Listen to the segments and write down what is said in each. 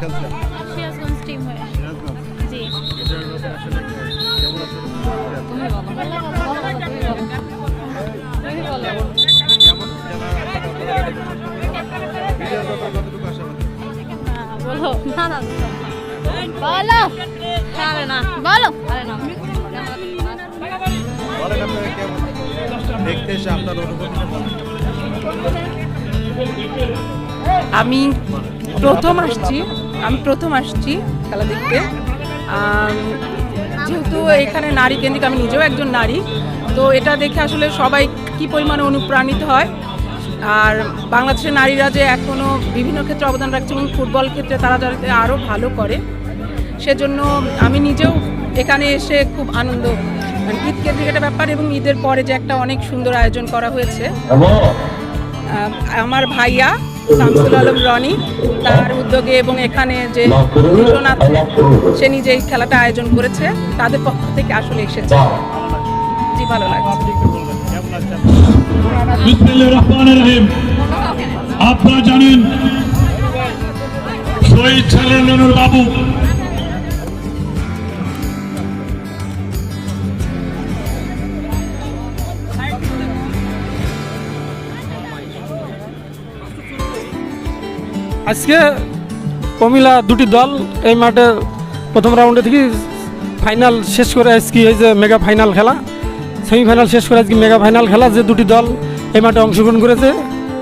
খেলছেন বলো। বলো। আমি প্রথম আসছি। আমি প্রথম আসছি খেলা দেখতে। যেহেতু এখানে নারী কেন্দ্রিক আমি নিজেও একজন নারী তো এটা দেখে আসলে সবাই কি পরিমাণে অনুপ্রাণিত হয়। আর বাংলাদেশের নারীরা যে এখনও বিভিন্ন ক্ষেত্রে অবদান রাখছে এবং ফুটবল ক্ষেত্রে তারা যাতে আরও ভালো করে সেজন্য আমি নিজেও এখানে এসে খুব আনন্দ মানে ঈদ কেন্দ্রিক একটা ব্যাপার এবং ঈদের পরে যে একটা অনেক সুন্দর আয়োজন করা হয়েছে। আমার ভাইয়া শামসুল আলম রনি তার উদ্যোগে এবং এখানে যে ভীষণ আছে সে নিজে এই খেলাটা আয়োজন করেছে তাদের পক্ষ থেকে আসলে এসেছে। জি ভালো লাগছে। আপনারা জানেন শহীদ ছেলে বাবু। আজকে কমিলা দুটি দল এই মাঠে প্রথম রাউন্ডে থেকে ফাইনাল শেষ করে আজকে এই যে মেগা ফাইনাল খেলা। সেমিফাইনাল শেষ করে আজকে মেগা ফাইনাল খেলা যে দুটি দল এই মাঠে অংশগ্রহণ করেছে।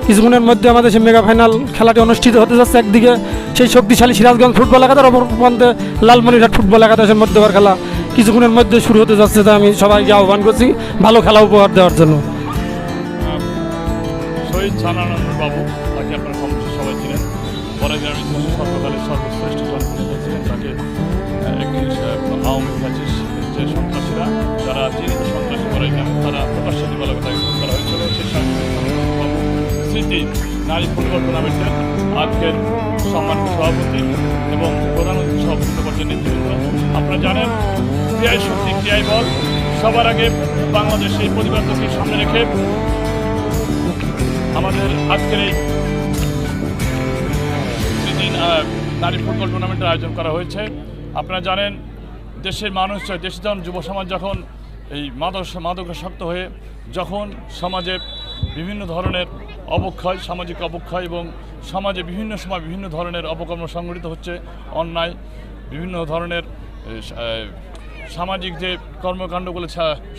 কিছুক্ষণের মধ্যে আমাদের সেই মেগা ফাইনাল খেলাটি অনুষ্ঠিত হতে যাচ্ছে একদিকে সেই শক্তিশালী সিরাজগঞ্জ ফুটবল একাদশ, অপর প্রান্তে লালমনিরহাট ফুটবল একাদশের মধ্যেকার খেলা কিছুক্ষণের মধ্যে শুরু হতে যাচ্ছে তা আমি সবাইকে আহ্বান করছি ভালো খেলা উপহার দেওয়ার জন্য। শহীদ বাবু। পরে যে আমি সর্বকালের সর্বশ্রেষ্ঠ জনপ্রতিনিধি তাকে আওয়ামী ফ্যাসিস যে সন্ত্রাসীরা যারা চিহ্নিত সন্ত্রাসী করে তারা প্রকাশ্যে দিবালকে তাকে খুন করা হয়েছিল সেই স্মৃতি নারী ফুটবল টুর্নামেন্টের আজকের সম্মানিত সভাপতি এবং প্রধান সভাপতি পর্যায়ে নেতৃবৃন্দ আপনারা জানেন ক্রিয়ায় শক্তি ক্রিয়ায় বল সবার আগে বাংলাদেশে এই প্রতিবাদকে সামনে রেখে আমাদের আজকের এই নারী ফুটবল টুর্নামেন্টের আয়োজন করা হয়েছে। আপনারা জানেন, দেশের মানুষ দেশের যখন যুব সমাজ যখন এই মাদক, মাদকাসক্ত হয়ে যখন সমাজে বিভিন্ন ধরনের অবক্ষয়, সামাজিক অবক্ষয় এবং সমাজে বিভিন্ন সময় বিভিন্ন ধরনের অপকর্ম সংঘটিত হচ্ছে, অন্যায়, বিভিন্ন ধরনের সামাজিক যে কর্মকাণ্ডগুলো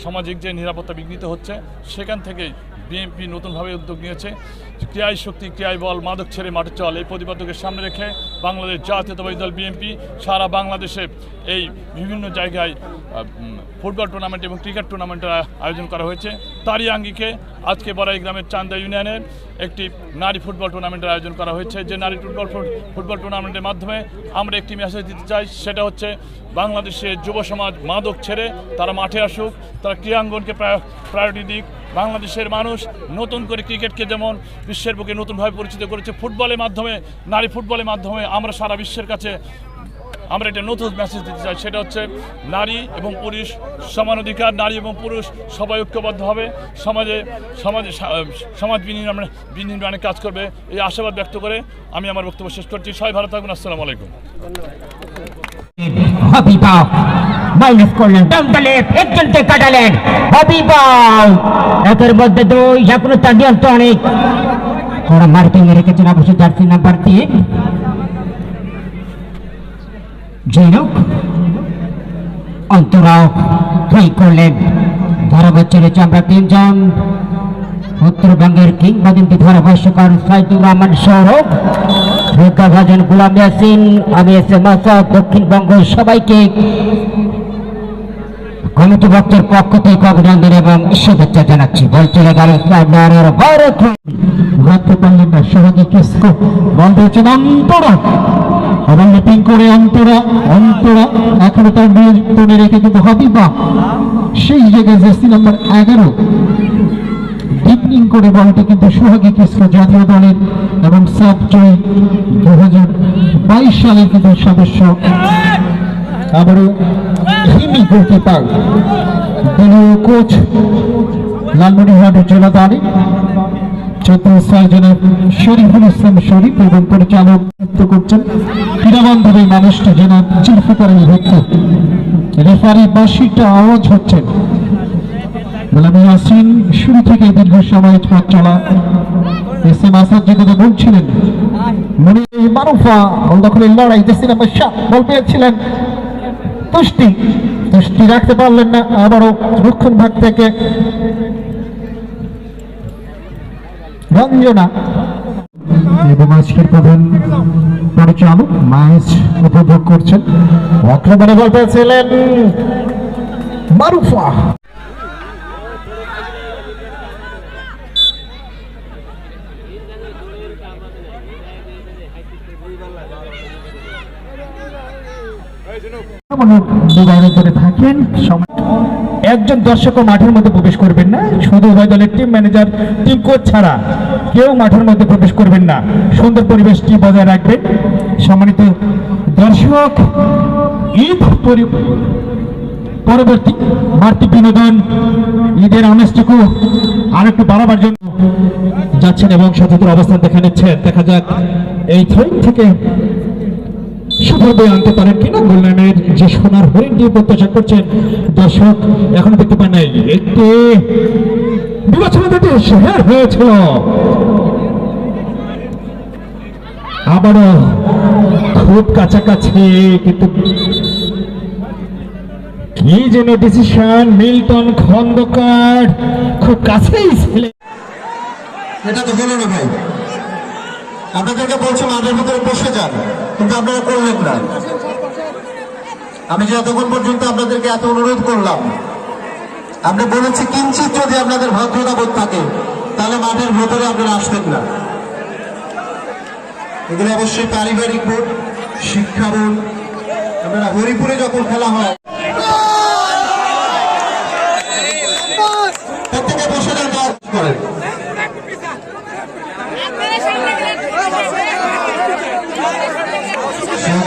সামাজিক যে নিরাপত্তা বিঘ্নিত হচ্ছে, সেখান থেকে বিএনপি নতুনভাবে উদ্যোগ নিয়েছে। ক্রিয়ায় শক্তি, ক্রিয়ায় বল, মাদক ছেড়ে মাঠে চল, এই প্রতিবাদকে সামনে রেখে বাংলাদেশ জাতীয়তাবাদী দল বিএনপি সারা বাংলাদেশে এই বিভিন্ন জায়গায় ফুটবল টুর্নামেন্ট এবং ক্রিকেট টুর্নামেন্টের আয়োজন করা হয়েছে। তারই আঙ্গিকে আজকে বড়াই গ্রামের চান্দা ইউনিয়নের একটি নারী ফুটবল টুর্নামেন্টের আয়োজন করা হয়েছে। যে নারী ফুটবল ফুটবল টুর্নামেন্টের মাধ্যমে আমরা একটি মেসেজ দিতে চাই, সেটা হচ্ছে বাংলাদেশের যুব সমাজ মাদক ছেড়ে তারা মাঠে আসুক, তারা ক্রীড়াঙ্গনকে প্রায়োরিটি দিক। বাংলাদেশের মানুষ নতুন করে ক্রিকেটকে যেমন বিশ্বের বুকে নতুনভাবে পরিচিত করেছে, ফুটবলের মাধ্যমে, নারী ফুটবলের মাধ্যমে আমরা সারা বিশ্বের কাছে আমরা একটা নতুন মেসেজ দিতে চাই, সেটা হচ্ছে নারী এবং পুরুষ সমান অধিকার, নারী এবং পুরুষ সবাই ঐক্যবদ্ধ হবে। সমাজে সমাজে সমাজ বিনির্মাণে বিনির্মাণে কাজ করবে এই আশাবাদ ব্যক্ত করে আমি আমার বক্তব্য শেষ করছি। সবাই ভালো থাকুন, আসসালামু আলাইকুম। দ্য মার্কিং রেখেছেন, অবশ্য জার্সি নাম্বার তিন জৈনক অন্তরাও করলেন। ধারাভাষ্য রয়েছে তিনজন, উত্তরবঙ্গের কিংবদন্তি ধারাভাষ্যকার সাইদুর রহমান সৌরভ ভাজন গুলাম ইয়াসিন, আমি এস এম দক্ষিণবঙ্গ সবাইকে কমিটি বক্তের পক্ষ থেকে অভিনন্দন এবং শুভেচ্ছা জানাচ্ছি। বল চলে গেল ভারত। ঘুরাতে পারলেন না সহজে কিসকো বল দিয়েছেন অন্তরা এবং লিপিং করে অন্তরা অন্তরা, এখনও তার নিয়ন্ত্রণে রেখে কিন্তু হবিবা। সেই জায়গায় জার্সি নাম্বার এগারো। ডিপলিং করে বলটি কিন্তু সোহাগী কিসকো জাতীয় দলের এবং সাব জয়ী দু হাজার বাইশ সালের কিন্তু সদস্য। আবারও হিমি গোলকিপার, দলীয় কোচ লালমনিরহাটের জেলা দলে। চতুর্থ জনের শরীফুল ইসলাম শুরু থেকে দীর্ঘ সময় পথ চলা এস এম আসাদ যে কথা বলছিলেন লড়াই বল পেয়েছিলেন, তুষ্টি তুষ্টি রাখতে পারলেন না, আবারও রক্ষণ ভাগ থেকে রঞ্জনা এবং আজকের প্রধান পরিচালক ম্যাচ উপভোগ করছেন। আক্রমণে বল পেয়েছিলেন মারুফা। করে থাকেন। সম- একজন দর্শকও মাঠের মধ্যে প্রবেশ করবেন না। শুধু উভয় দলের টিম ম্যানেজার টিম কোচ ছাড়া কেউ মাঠের মধ্যে প্রবেশ করবেন না। সুন্দর পরিবেশটি বজায় রাখবেন। সম্মানিত দর্শক, ঈদ পরবর্তী বাড়তি বিনোদন, ঈদের আমেজটুকু আর একটু বাড়াবার জন্য যাচ্ছেন এবং সচেতন অবস্থান দেখা নিচ্ছেন দেখা যাক এই থেকে সুফল আনতে পারেন কিনা যে সোনার হরিণটি প্রত্যাশা করছেন দর্শক দেখতে পান নাই। একটি বিবেচনা শেয়ার হয়েছিল। আবারও খুব কাছাকাছি, কিন্তু কি যেন ডিসিশন মিল্টন খন্দকার খুব কাছেই ছিলেন। এটা তো হলো না ভাই। আপনাদেরকে বলছি মাঠের ভিতরে বসে যান, কিন্তু আপনারা করলেন না। আমি যতক্ষণ পর্যন্ত আপনাদেরকে এত অনুরোধ করলাম আমরা বলেছি কিঞ্চিত যদি আপনাদের ভদ্রতা বোধ থাকে, তাহলে মাঠের ভেতরে আপনারা আসবেন না। এগুলো অবশ্যই পারিবারিক বোর্ড শিক্ষা বোর্ড আপনারা হরিপুরে যখন খেলা হয়, প্রত্যেকে বসে যান করেন